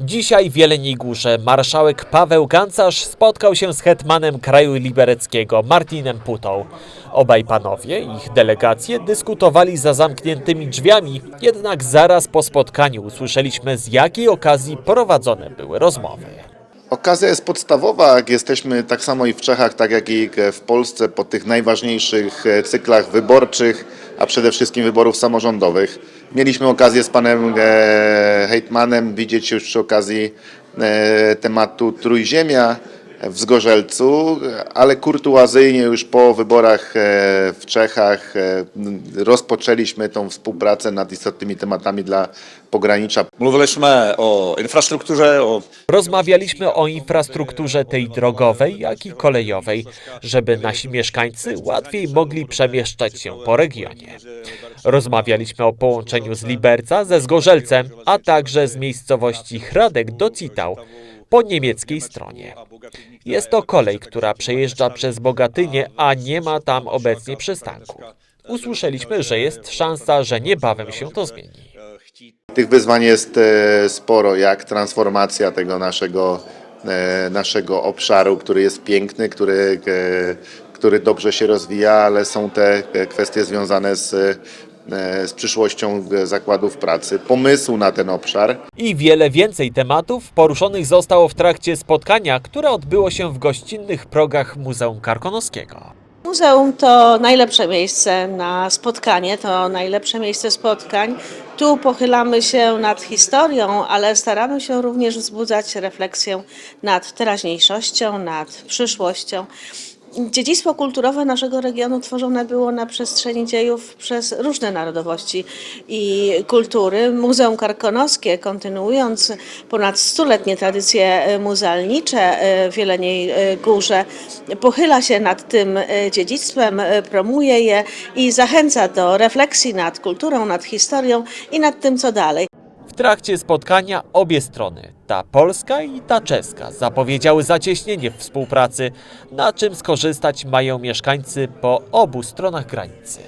Dzisiaj w Jeleniej Górze marszałek Paweł Gancarz spotkał się z hetmanem kraju libereckiego Martinem Putą. Obaj panowie ich delegacje dyskutowali za zamkniętymi drzwiami, jednak zaraz po spotkaniu usłyszeliśmy z jakiej okazji prowadzone były rozmowy. Okazja jest podstawowa, jak jesteśmy tak samo i w Czechach, tak jak i w Polsce po tych najważniejszych e, cyklach wyborczych, a przede wszystkim wyborów samorządowych. Mieliśmy okazję z panem e, Hejtmanem widzieć już przy okazji e, tematu Trójziemia w Zgorzelcu, ale kurtuazyjnie już po wyborach e, w Czechach e, rozpoczęliśmy tą współpracę nad istotnymi tematami dla pogranicza. Jsme o infrastruktuře, o Rozmawialiśmy o infrastrukturze tej drogowej, jak i kolejowej, żeby nasi mieszkańcy łatwiej mogli przemieszczać się po regionie. Rozmawialiśmy o połączeniu z Liberca ze Zgorzelcem, a także z miejscowości Hradek do Citał po niemieckiej stronie. Jest to kolej, która przejeżdża przez Bogatynię, a nie ma tam obecnie przystanku. Usłyszeliśmy, że jest szansa, że niebawem się to zmieni. Tych wyzwań jest e, sporo, jak transformacja tego naszego, e, naszego obszaru, który jest piękny, który, e, który dobrze się rozwija, ale są te kwestie związane z, z przyszłością e, zakładów pracy, pomysłu na ten obszar. I wiele więcej tematów poruszonych zostało w trakcie spotkania, które odbyło się w gościnnych progach Muzeum Karkonoskiego. Muzeum to najlepsze miejsce na spotkanie, to najlepsze miejsce spotkań. Tu pochylamy się nad historią, ale staramy się również wzbudzać refleksję nad teraźniejszością, nad przyszłością. Dziedzictwo kulturowe naszego regionu tworzone było na przestrzeni dziejów przez różne narodowości i kultury. Muzeum Karkonoskie, kontynuując ponad stuletnie tradycje e, muzealnicze e, w Jeleniej e, Górze, pochyla się nad tym dziedzictwem, promuje je i zachęca do refleksji nad kulturą, nad historią i nad tym, co dalej. Trakcie spotkania obie strony, ta polska i ta czeska, zapowiedziały zacieśnienie współpracy, na czym skorzystać mają mieszkańcy po obu stronach granicy.